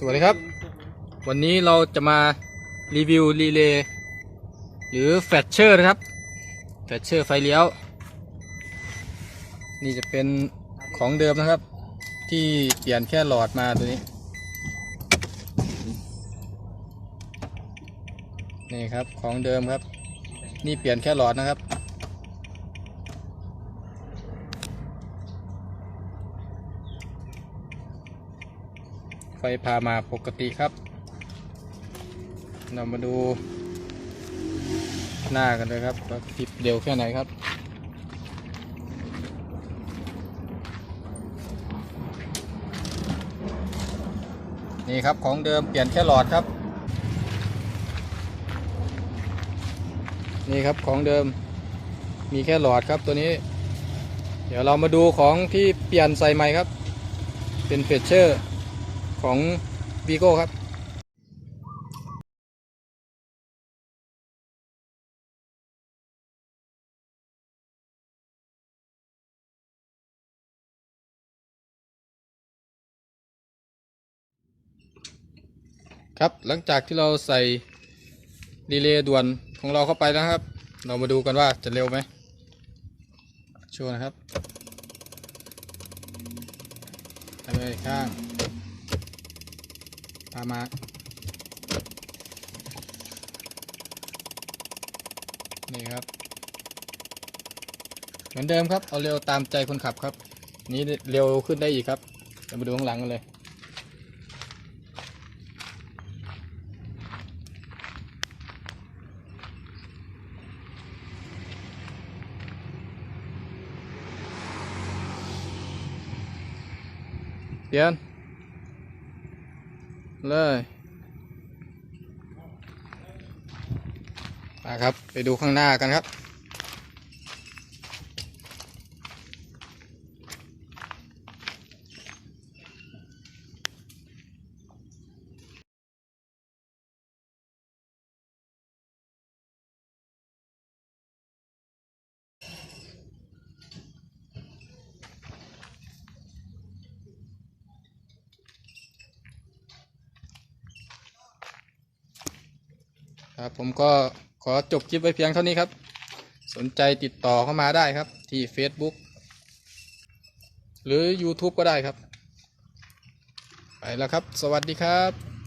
สวัสดีครับ วันนี้เราจะมารีวิวรีเลย์หรือแฟชเชอร์นะครับแฟชเชอร์ไฟเลี้ยว นี่จะเป็นของเดิมนะครับ ที่เปลี่ยนแค่หลอดมาตัวนี้ นี่ครับของเดิมครับ นี่เปลี่ยนแค่หลอดนะครับ ไฟพามาปกติครับ เรามาดู หน้ากันเลยครับว่าติดเร็วแค่ไหนครับนี่ครับของเดิมเปลี่ยนแค่หลอดครับ นี่ครับของเดิมมีแค่หลอดครับตัวนี้ เดี๋ยวเรามาดูของที่เปลี่ยนใส่ใหม่ครับ เป็นเฟเชอร์ ของวีโก้ครับครับหลังจากที่เราใส่ดีเลย์ด่วนของเราเข้าไปแล้วครับ เรามาดูกันว่าจะเร็วไหมโชว์นะครับไปข้างามานี่ครับ เหมือนเดิมครับ เอาเร็วตามใจคนขับครับ นี้เร็วขึ้นได้อีกครับเรามาดูข้างหลังกันเลยเปลี่ยน เลยมาครับ ไปดูข้างหน้ากันครับ ครับผมก็ขอจบคลิปไว้เพียงเท่านี้ครับ สนใจติดต่อเข้ามาได้ครับ ที่ Facebook หรือ YouTube ก็ได้ครับ ไปแล้วครับ สวัสดีครับ